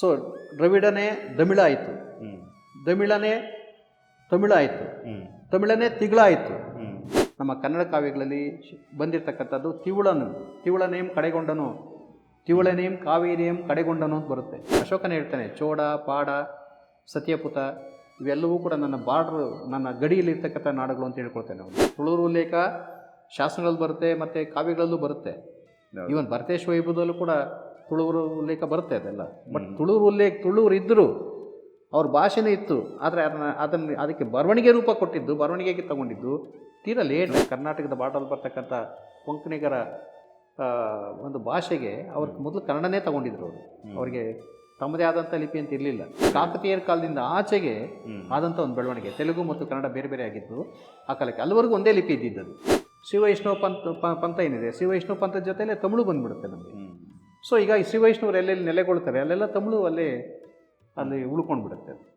So ದ್ರವಿಡನೇ ದಮಿಳ ಆಯಿತು ದಮಿಳನೇ ತಮಿಳನೇ ತಮಿಳ ಆಯಿತು ತಮಿಳನೇ ತಿಗಳ ಆಯಿತು ನಮ್ಮ ಕನ್ನಡ ಕಾವ್ಯಗಳಲ್ಲಿ ಬಂದಿರತಕ್ಕಂಥದ್ದು ತಿವುಳನು. ನೇಮ್ ಕಡೆಗೊಂಡನು. ತಿವುಳನೇಂ ಕಾವೇರಿಯಂ ಕಡೆಗೊಂಡನು ಅಂತ ಬರುತ್ತೆ. ಅಶೋಕನೇ ಹೇಳ್ತಾನೆ ಚೋಡ ಪಾಡ ಸತ್ಯಪುತ ಇವೆಲ್ಲವೂ ಕೂಡ ನನ್ನ ಬಾರ್ಡ್ರ್ ನನ್ನ ಗಡಿಯಲ್ಲಿರ್ತಕ್ಕಂಥ ನಾಡುಗಳು ಅಂತ ಹೇಳ್ಕೊಳ್ತೇನೆ ನಾವು ತುಳೂರು ಉಲ್ಲೇಖ ಶಾಸನಗಳಲ್ಲಿ ಬರುತ್ತೆ ಮತ್ತು ಕಾವ್ಯಗಳಲ್ಲೂ ಬರುತ್ತೆ. ಇವನ್ ಭರತೇಶ್ವರ ಭರತೇಶ್ ವೈಭವದಲ್ಲೂ ಕೂಡ ತುಳುವರು ಉಲ್ಲೇಖ ಬರುತ್ತೆ ಅದೆಲ್ಲ. ಬಟ್ ತುಳುವರು ಉಲ್ಲೇಖ ತುಳುವರು ಇದ್ದರು ಅವ್ರ ಭಾಷೆನೇ ಇತ್ತು. ಆದರೆ ಅದನ್ನ ಅದನ್ನು ಅದಕ್ಕೆ ಬರವಣಿಗೆ ರೂಪ ಕೊಟ್ಟಿದ್ದು ಬರವಣಿಗೆಗೆ ತಗೊಂಡಿದ್ದು ತೀರಾ ಲೇಟ್ ಕರ್ನಾಟಕದ ಬಾಟಲ್ ಬರ್ತಕ್ಕಂಥ ಕೊಂಕಣಿಗರ ಒಂದು ಭಾಷೆಗೆ ಅವ್ರ ಮೊದಲು ಕನ್ನಡನೇ ತಗೊಂಡಿದ್ರು ಅವರು. ಅವರಿಗೆ ತಮ್ಮದೇ ಆದಂಥ ಲಿಪಿ ಅಂತ ಇರಲಿಲ್ಲ. ಕಾಕತೀಯರ ಕಾಲದಿಂದ ಆಚೆಗೆ. ಆದಂಥ ಒಂದು ಬೆಳವಣಿಗೆ. ತೆಲುಗು ಮತ್ತು ಕನ್ನಡ ಬೇರೆ ಬೇರೆ ಆಗಿದ್ದು ಆ ಕಾಲಕ್ಕೆ. ಅಲ್ಲಿವರೆಗೂ ಒಂದೇ ಲಿಪಿ ಇದ್ದಿದ್ದದು ಶ್ರೀವೈಷ್ಣವ ಪಂಥ ಪ- ಪಂಥ ಏನಿದೆ? ಶ್ರೀವೈಷ್ಣವ ಪಂಥದ ಜೊತೆಲೇ ತಮಿಳು ಬಂದ್ಬಿಡುತ್ತೆ ನಮಗೆ. ಸೊ ಈಗ ಈ ಶ್ರೀವೈಷ್ಣವರು ಎಲ್ಲೆಲ್ಲಿ ನೆಲೆಗೊಳ್ತಾರೆ ಅಲ್ಲೆಲ್ಲ ತಮಿಳು ಅಲ್ಲಿ ಅಲ್ಲಿ ಉಳ್ಕೊಂಡು ಬಿಡುತ್ತೆ